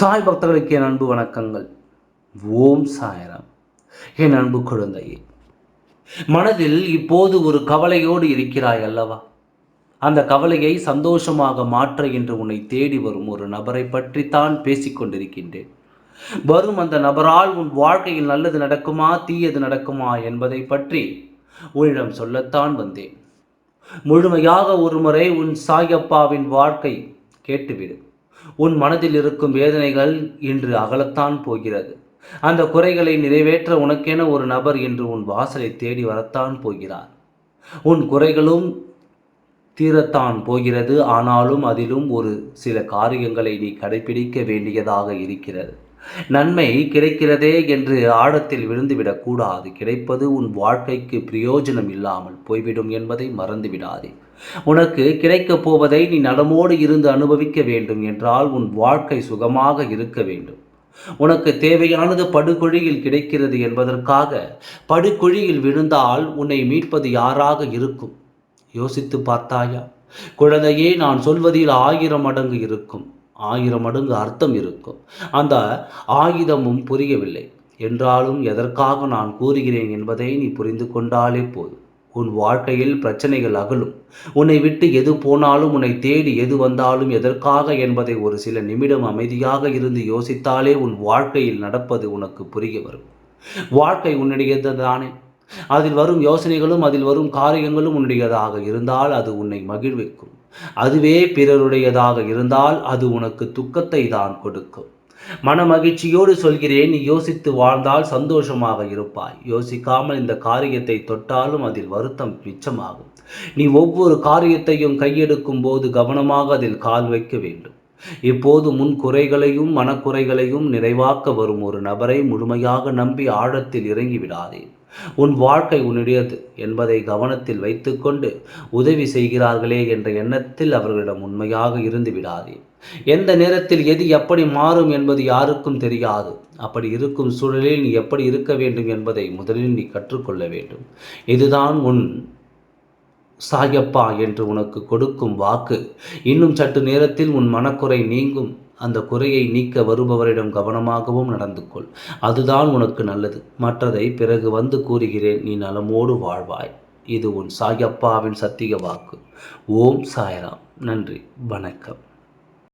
சாய் பக்தர்களுக்கு என் அன்பு வணக்கங்கள். ஓம் சாயராம். என் அன்பு குழந்தையே மனதில் இப்போது ஒரு கவலையோடு இருக்கிறாய் அல்லவா? அந்த கவலையை சந்தோஷமாக மாற்ற என்று உன்னை தேடி வரும் ஒரு நபரை பற்றி தான் பேசிக்கொண்டிருக்கின்றேன் வரும் அந்த நபரால் உன் வாழ்க்கையில் நல்லது நடக்குமா தீயது நடக்குமா என்பதை பற்றி உன்னிடம் சொல்லத்தான் வந்தேன். முழுமையாக ஒருமுறை உன் சாயப்பாவின் வாழ்க்கை கேட்டுவிடு. உன் மனதில் இருக்கும் வேதனைகள் இன்று அகலத்தான் போகிறது. அந்த குறைகளை நிறைவேற்ற உனக்கென ஒரு நபர் என்று உன் வாசலை தேடி வரத்தான் போகிறார். உன் குறைகளும் தீரத்தான் போகிறது. ஆனாலும் அதிலும் ஒரு சில காரியங்களை நீ கடைபிடிக்க வேண்டியதாக இருக்கிறது. நன்மை கிடைக்கிறதே என்று ஆழத்தில் விழுந்துவிடக் கூடாது. கிடைப்பது உன் வாழ்க்கைக்கு பிரயோஜனம் இல்லாமல் போய்விடும் என்பதை மறந்துவிடாதே. உனக்கு கிடைக்கப் போவதை நீ நலமோடு இருந்து அனுபவிக்க வேண்டும் என்றால் உன் வாழ்க்கை சுகமாக இருக்க வேண்டும். உனக்கு தேவையானது படுகொழியில் கிடைக்கிறது என்பதற்காக படுகொழியில் விழுந்தால் உன்னை மீட்பது யாராக இருக்கும்? யோசித்து பார்த்தாயா? குழந்தையே நான் சொல்வதில் ஆயிரம் மடங்கு இருக்கும். ஆயிரம் மடங்கு அர்த்தம் இருக்கும். அந்த ஆயுதமும் புரியவில்லை. என்றாலும் எதற்காக நான் கூறுகிறேன் என்பதை நீ புரிந்து கொண்டாலே போதும். உன் வாழ்க்கையில் பிரச்சனைகள் அகலும். உன்னை விட்டு எது போனாலும் உன்னை தேடி எது வந்தாலும் எதற்காக என்பதை ஒரு சில நிமிடம் அமைதியாக இருந்து யோசித்தாலே உன் வாழ்க்கையில் நடப்பது உனக்கு புரிய வரும். வாழ்க்கை உன்னுடையது தானே அதில் வரும் யோசனைகளும் அதில் வரும் காரியங்களும் உன்னுடையதாக இருந்தால் அது உன்னை மகிழ்விக்கும். அதுவே பிறருடையதாக இருந்தால் அது உனக்கு துக்கத்தை தான் கொடுக்கும். மன மகிழ்ச்சியோடு சொல்கிறேன் நீ யோசித்து வாழ்ந்தால் சந்தோஷமாக இருப்பாய். யோசிக்காமல் இந்த காரியத்தை தொட்டாலும் அதில் வருத்தம் மிச்சமாகும். நீ ஒவ்வொரு காரியத்தையும் கையெடுக்கும் போது கவனமாக அதில் கால் வைக்க வேண்டும். இப்போது முன் குறைகளையும் மனக்குறைகளையும் நிறைவாக்க வரும் ஒரு நபரை முழுமையாக நம்பி ஆழத்தில் இறங்கிவிடாதேன் உன் வாழ்க்கை உன்னுடையது என்பதை கவனத்தில் வைத்துக்கொண்டு உதவி செய்கிறார்களே என்ற எண்ணத்தில் அவர்களிடம் உண்மையாக இருந்து விடாதே. எந்த நேரத்தில் எது எப்படி மாறும் என்பது யாருக்கும் தெரியாது. அப்படி இருக்கும் சூழலில் நீ எப்படி இருக்க வேண்டும் என்பதை முதலில் நீ கற்றுக்கொள்ள வேண்டும். இதுதான் உன் சாயப்பா என்று உனக்கு கொடுக்கும் வாக்கு. இன்னும் சற்று நேரத்தில் உன் மனக்குறை நீங்கும். அந்த குறையை நீக்க வருபவரிடம் கவனமாகவும் நடந்து கொள். அதுதான் உனக்கு நல்லது. மற்றதை பிறகு வந்து கூறுகிறேன். நீ நலமோடு வாழ்வாய். இது உன் சாயப்பாவின் சத்திய வாக்கு. ஓம் சாயராம். நன்றி. வணக்கம்.